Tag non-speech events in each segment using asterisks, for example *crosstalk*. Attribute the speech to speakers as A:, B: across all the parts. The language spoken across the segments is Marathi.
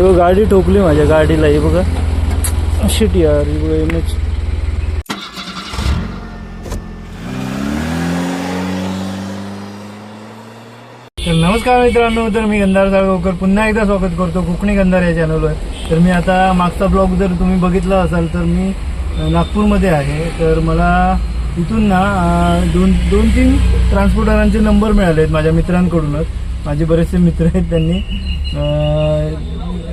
A: हे गाडी ठोकली माझ्या गाडीला हे बघा. शिट यार हे बघा एम एच. तर नमस्कार मित्रांनो तर मी गंधार साळगावकर पुन्हा एकदा स्वागत करतो कोकणी गंधार या चॅनलवर तर मी आता मागचा ब्लॉग जर तुम्ही बघितला असाल तर मी नागपूरमध्ये आहे. तर मला इथून ना दोन दोन तीन ट्रान्सपोर्टरांचे नंबर मिळाले आहेत माझ्या मित्रांकडूनच. माझे बरेचसे मित्र आहेत त्यांनी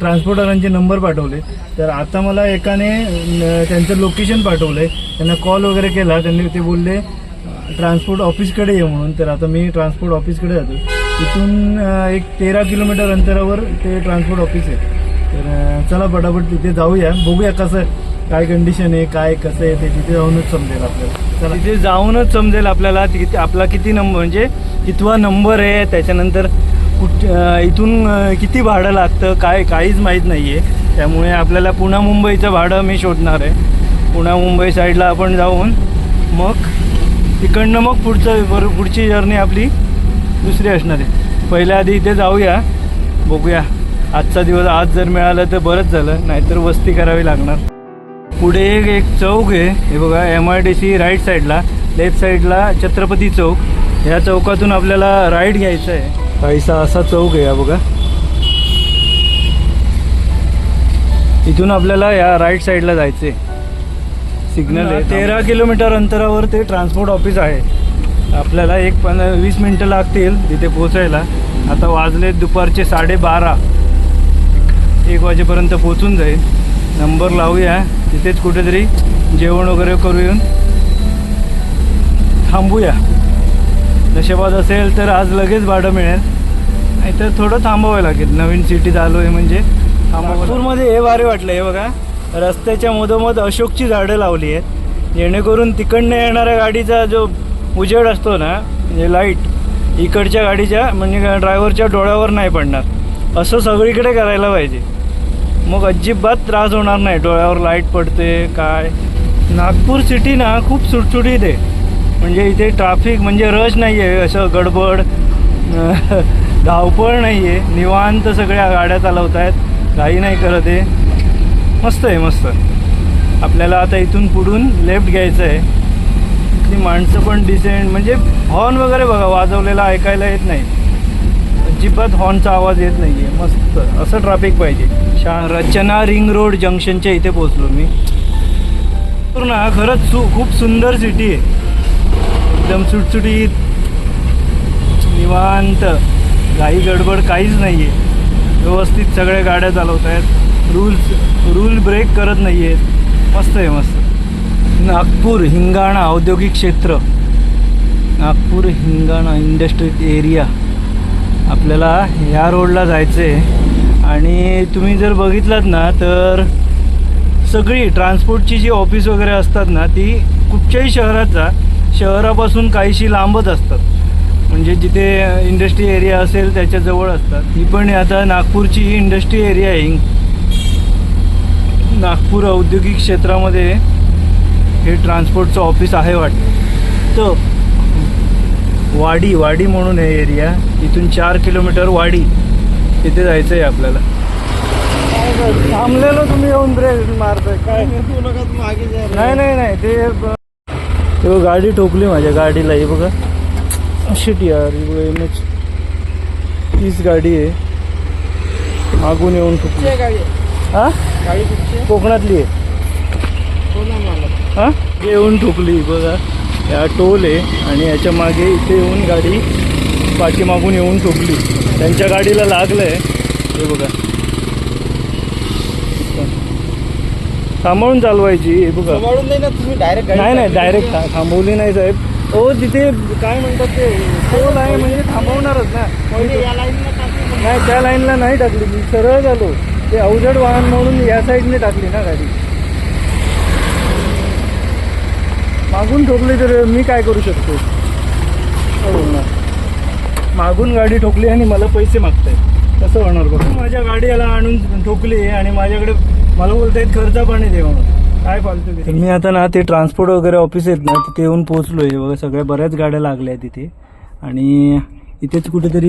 A: ट्रान्सपोर्टरांचे नंबर पाठवले. तर आता मला एकाने त्यांचं लोकेशन पाठवलं आहे त्यांना कॉल वगैरे केला. त्यांनी ते बोलले ट्रान्सपोर्ट ऑफिसकडे ये म्हणून. तर आता मी ट्रान्सपोर्ट ऑफिसकडे जातो तिथून एक तेरा किलोमीटर अंतरावर ते ट्रान्सपोर्ट ऑफिस आहे. तर चला पटापट तिथे जाऊया. बघूया कसं काय कंडिशन आहे काय कसं आहे ते तिथे जाऊनच समजेल आपल्याला. चला. तिथे जाऊनच समजेल आपल्याला. तिथे आपला किती नंबर म्हणजे कितवा नंबर आहे त्याच्यानंतर कुठ इथून किती भाडं लागतं काय काहीच माहीत नाही आहे त्यामुळे आपल्याला पुणा मुंबईचं भाडं मी शोधणार आहे. पुणा मुंबई साईडला आपण जाऊन मग तिकडनं मग पुढचं वर पुढची जर्नी आपली दुसरी असणार आहे. पहिल्या आधी इथे जाऊया बघूया. आजचा दिवस आज जर मिळालं तर बरंच झालं नाहीतर वस्ती करावी लागणार. पुढे एक एक चौक आहे. हे बघा M I D C right साईडला लेफ्ट साईडला छत्रपती चौक. ह्या चौकातून आपल्याला राईट घ्यायचं आहे काहीसा असा चौक आहे बघा. इथून आपल्याला या राईट साईडला जायचं आहे सिग्नल आहे. तेरा किलोमीटर अंतरावर ते ट्रान्सपोर्ट ऑफिस आहे. आपल्याला एक पण वीस मिनटं लागतील तिथे पोचायला आता वाजले दुपारचे साडेबारा. एक वाजेपर्यंत पोचून जाईल. नंबर लावूया. तिथेच कुठेतरी जेवण वगैरे करू येऊन थांबूया. नशेबाद असेल तर आज लगेच भाडं मिळेल. नाहीतर थोडं थांबावं लागेल. नवीन सिटीत आलो आहे म्हणजे नागपूरमध्ये हे भारी वाटलं. हे बघा रस्त्याच्या मधोमध अशोकची झाडं लावली आहेत. जेणेकरून तिकडनं येणाऱ्या गाडीचा जो उजेड असतो ना म्हणजे लाइट इकडच्या गाडीच्या म्हणजे ड्रायव्हरच्या डोळ्यावर नाही पडणार. असं सगळीकडे करायला पाहिजे. मग अजिबात त्रास होणार नाही. डोळ्यावर लाइट पडते काय? नागपूर सिटी ना खूप सुटसुटीत आहे. म्हणजे इथे ट्राफिक म्हणजे रश नाही आहे असं गडबड *laughs* धावपळ नाही आहे निवांत सगळ्या गाड्या चालवत आहेत काही नाही करत आहे मस्त आहे मस्त. आपल्याला आता इथून पुढून लेफ्ट घ्यायचं आहे. इथली माणसं पण डिसेंट म्हणजे हॉर्न वगैरे बघा वाजवलेला ऐकायला येत नाही. अजिबात हॉर्नचा आवाज येत नाही आहे मस्त. असं ट्रॅफिक पाहिजे. शा रचना रिंग रोड जंक्शनच्या इथे पोचलो मी. पूर्ण खरंच सु खूप सुंदर सिटी आहे. एकदम सुटसुटीत निवांत घाई गडबड काहीच नाही आहे व्यवस्थित सगळ्या गाड्या चालवत आहेत रूल्स रूल ब्रेक करत नाही आहेत मस्त आहे मस्त. नागपूर हिंगाणा औद्योगिक क्षेत्र. Nagpur Hingana industrial area. आपल्याला ह्या रोडला जायचं आहे आणि तुम्ही जर बघितलात ना तर सगळी ट्रान्सपोर्टची जी ऑफिस वगैरे असतात ना ती कुठच्याही शहरात जा. शहरापासून काहीशी लांबच असतात. म्हणजे जिथे इंडस्ट्री एरिया असेल त्याच्याजवळ असतात. ही पण आता नागपूरची ही इंडस्ट्री एरिया आहे. नागपूर औद्योगिक क्षेत्रामध्ये हे ट्रान्सपोर्टचं ऑफिस आहे वाटतं. तर वाडी वाडी म्हणून आहे एरिया इथून चार किलोमीटर वाडी तिथे जायचं आहे आपल्याला. थांबलेलो तुम्ही येऊन ब्रेक मारताय. काय? नाही नाही नाही ते ब- ते बघ, गाडी ठोकली माझ्या गाडीला हे बघा. शिट यार हे बघा एम एच तीच गाडी आहे. मागून येऊन ठोकली. हा? कोकणातली आहे. हा? येऊन ठोकली बघा. या टोल आहे आणि याच्या मागे इथे येऊन गाडी पाठीमागून येऊन ठोकली. त्यांच्या गाडीला लागलं आहे हे बघा. थांबवून चालवायची हे बघा.
B: नाही ना तुम्ही डायरेक्ट
A: नाही नाही डायरेक्ट थांबवली नाही साहेब. हो तिथे काय म्हणतात ते टोल आहे म्हणजे थांबवणारच ना. नाही. त्या लाईनला नाही टाकली. मी सरळ झालो. ते अवजड वाहन म्हणून या साईडने टाकली ना गाडी. मागून ठोकली तर मी काय करू शकतो? मागून गाडी ठोकली आणि मला पैसे मागताय कसं होणार बघ. माझ्या गाडीला आणून ठोकली आणि माझ्याकडे मला बोलतायत खर्च पाणी दे म्हणून. काय फालतू मी आता ना ते ट्रान्सपोर्ट वगैरे ऑफिस आहेत ना तिथे येऊन पोहोचलोय. बघा सगळ्या बऱ्याच गाड्या लागल्या आहेत तिथे आणि इथेच कुठेतरी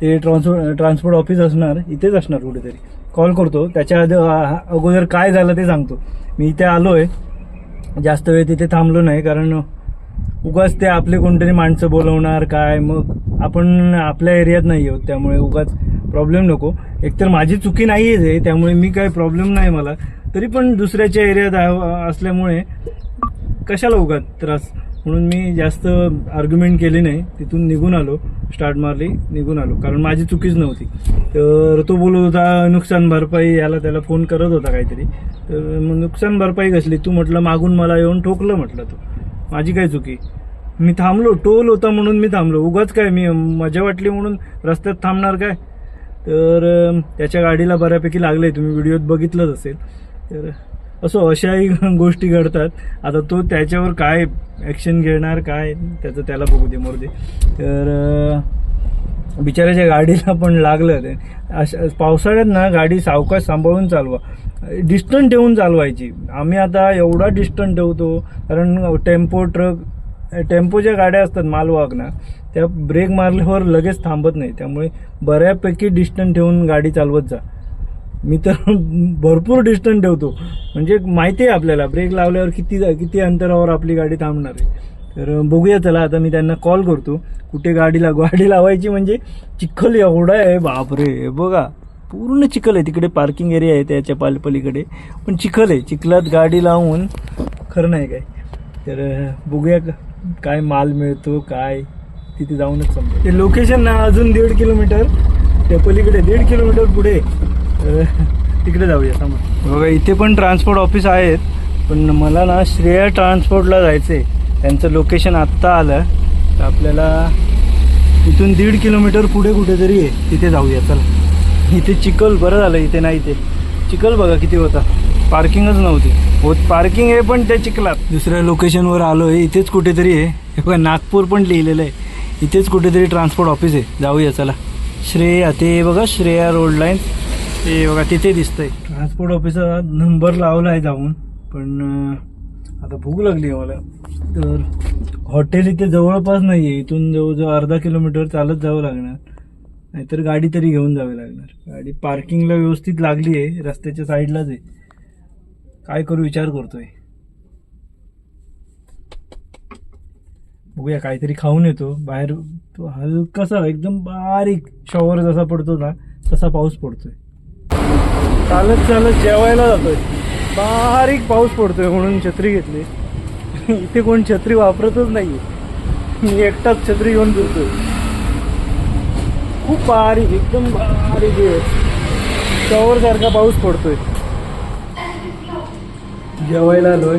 A: ते ट्रान्सपोर्ट ट्रान्सपोर्ट ऑफिस असणार इथेच असणार कुठेतरी. कॉल करतो. त्याच्या आधी अगोदर काय झालं ते सांगतो. मी इथे आलो आहे जास्त वेळ तिथे थांबलो नाही कारण उगाच ते आपले कोणतरी माणसं बोलवणार काय मग आपण आपल्या एरियात नाही आहोत त्यामुळे उगाच प्रॉब्लेम नको. एकतर माझी चुकी नाही आहे त्यामुळे मी काही प्रॉब्लेम नाही मला. तरी पण दुसऱ्याच्या एरियात आ- असल्यामुळे कशाला उगात त्रास? म्हणून मी जास्त आर्ग्युमेंट केली नाही. तिथून निघून आलो. स्टार्ट मारली निघून आलो. कारण माझी चुकीच नव्हती. तर तो बोलत होता नुकसान भरपाई. याला त्याला फोन करत होता काहीतरी. तर मग नुकसान भरपाई कसली? तू म्हटलं मागून मला येऊन ठोकलं म्हटलं तू. माझी काय चुकी? मी थांबलो. टोल होता म्हणून मी थांबलो. उगाच काय मी मजा वाटली म्हणून? रस्त्यात थांबणार काय? तर त्याच्या गाडीला बऱ्यापैकी लागले तुम्ही व्हिडिओत बघितलंच असेल. तर असो अशाही *laughs* गोष्टी घडतात. आता तो त्याच्यावर काय ॲक्शन घेणार काय? त्याचं त्याला बघू दे मोरदे तर बिचाऱ्याच्या गाडीला पण लागलं ते. अशा पावसाळ्यात ना गाडी सावकाश सांभाळून चालवा. डिस्टन्स ठेवून चालवायची. आम्ही आता एवढा डिस्टन्स ठेवतो. कारण टेम्पो ट्रक टेम्पोच्या गाड्या असतात मालवाहक ना त्या ब्रेक मारल्यावर लगेच थांबत नाही. त्यामुळे बऱ्यापैकी डिस्टन्स ठेवून गाडी चालवत जा. मी तर *laughs* भरपूर डिस्टन्स ठेवतो. म्हणजे माहिती आहे आपल्याला ब्रेक लावल्यावर किती किती अंतरावर आपली गाडी थांबणार आहे. तर बघूया चला आता मी त्यांना कॉल करतो. कुठे गाडी लाव *laughs* गाडी लावायची म्हणजे चिखल एवढा आहे बापरे. बघा पूर्ण चिखल आहे. तिकडे पार्किंग एरिया आहे त्याच्या पालपलीकडे पण चिखल आहे. चिखलात गाडी लावून खरं नाही काय. तर बघूया का काय माल मिळतो काय तिथे जाऊनच समजा ते लोकेशन ना अजून दीड किलोमीटर त्या पलीकडे दीड किलोमीटर पुढे तिकडे जाऊया थांबा. बघा इथे पण ट्रान्सपोर्ट ऑफिस आहेत पण मला ना श्रेया ट्रान्सपोर्टला जायचं आहे त्यांचं लोकेशन आत्ता आलं तर आपल्याला इथून दीड किलोमीटर पुढे कुठेतरी आहे तिथे जाऊया चला. इथे चिखल बरं झालं इथे नाही इथे चिखल बघा किती होता. पार्किंगच नव्हती. होत पार्किंग आहे पण त्या चिखलात. दुसऱ्या लोकेशनवर आलो आहे इथेच कुठेतरी आहे. हे बघा नागपूर पण लिहिलेलं आहे. इथेच कुठेतरी ट्रान्सपोर्ट ऑफिस आहे. जाऊया चला. श्रेया ते बघा श्रेया रोड लाईन ते बघा तिथे दिसतंय. ट्रान्सपोर्ट ऑफिसचा नंबर लावला आहे जाऊन. पण आता भूक लागली आहे मला. तर हॉटेल इथे जवळपास नाही आहे इथून जवळजवळ अर्धा किलोमीटर चालत जावं लागणार. नाहीतर गाडी तरी घेऊन जावी लागणार. गाडी पार्किंगला व्यवस्थित लागली आहे. रस्त्याच्या साईडलाच आहे. काय करू विचार करतोय. बघूया काहीतरी खाऊन येतो. बाहेर तो हलकासा एकदम बारीक शॉवर जसा पडतो ना तसा पाऊस पडतोय. चालत चालत जेवायला जातोय. बारीक पाऊस पडतोय म्हणून छत्री घेतली. इथे कोण छत्री वापरतच नाहीये. मी एकटाच छत्री घेऊन फिरतोय. खूप बारीक एकदम बारीक आहे. शॉवर सारखा पाऊस पडतोय. जेवायला आलोय.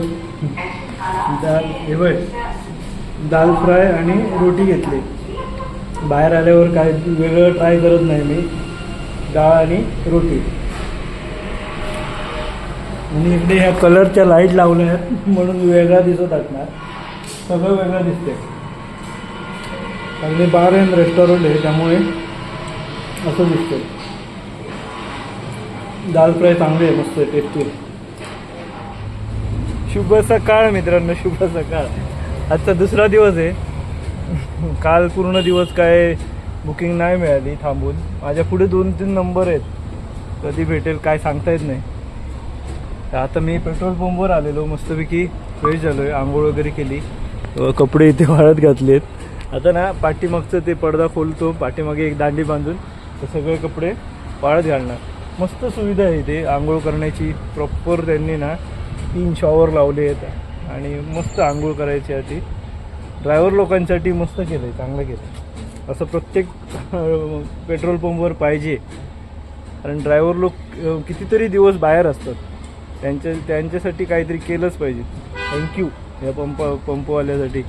A: दाल हे बघ दाल फ्राय आणि रोटी घेतली. बाहेर आल्यावर काय वेगळं ट्राय करत नाही मी. डाळ आणि रोटी. आणि इकडे ह्या कलरच्या लाइट लावल्या आहेत *laughs* म्हणून वेगळा दिसत असणार. सगळं वेगळं दिसते चांगले बार एन रेस्टॉरंट आहे त्यामुळे असं दिसतं दाल फ्राय चांगली आहे मस्त टेस्टी आहे. शुभ सकाळ मित्रांनो शुभ सकाळ. आजचा दुसरा दिवस आहे. काल पूर्ण दिवस काय बुकिंग नाही मिळाली थांबून. माझ्या पुढे दोन तीन नंबर आहेत. कधी भेटेल काय सांगता येत नाही. तर आता मी पेट्रोल पंपवर आलेलो मस्तपैकी फ्रेश झालो आहे आंघोळ वगैरे केली. कपडे इथे वाळत घातलेत. आता ना पाठीमागचं ते पडदा खोलतो पाठीमागे एक दांडी बांधून तर सगळे कपडे वाळत घालणार. मस्त सुविधा आहे इथे आंघोळ करण्याची प्रॉपर त्यांनी ना तीन शॉवर लावले आहेत आणि मस्त आंघोळ करायची आहे ती. ड्रायव्हर लोकांसाठी मस्त केलं आहे चांगलं केलं आहे असं प्रत्येक पेट्रोल पंपवर पाहिजे. कारण ड्रायव्हर लोक कितीतरी दिवस बाहेर असतात. त्यांच्या त्यांच्यासाठी काहीतरी केलंच पाहिजे. थँक्यू या पंप पंपवाल्यासाठी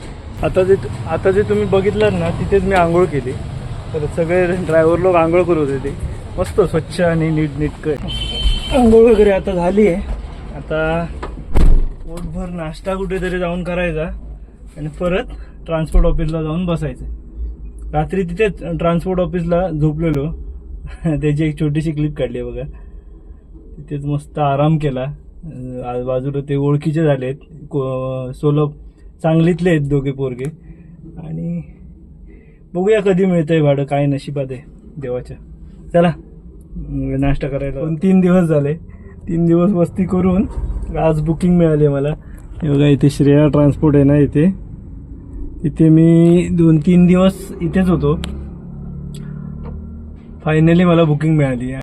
A: आता जे आता जे तुम्ही बघितलं ना तिथेच मी आंघोळ केली. तर सगळे ड्रायव्हर लोक आंघोळ करत होते मस्त स्वच्छ आणि नीट नीटक आंघोळ वगैरे आता झाली आहे. आता पोटभर नाश्ता कुठेतरी जाऊन करायचा आणि परत ट्रान्सपोर्ट ऑफिसला जाऊन बसायचं. रात्री तिथेच ट्रान्सपोर्ट ऑफिसला झोपलेलो. *laughs* त्याची एक छोटीशी क्लिप काढली आहे बघा. तिथेच मस्त आराम केला. आजूबाजूला ते ओळखीचे झालेत. को सोलो सांगलीतले आहेत दोघे पोरगे. आणि बघूया कधी मिळतं आहे भाडं काय नशिबात आहे देवाच्या. चला नाश्ता करायला दोन तीन दिवस झाले. तीन दिवस वस्ती करून आज बुकिंग मिळाली मला हे बघा इथे श्रेया ट्रान्सपोर्ट आहे ना इथे. इथे मी दोन तीन दिवस इथेच होतो. फायनली मला बुकिंग मिळाली. आहे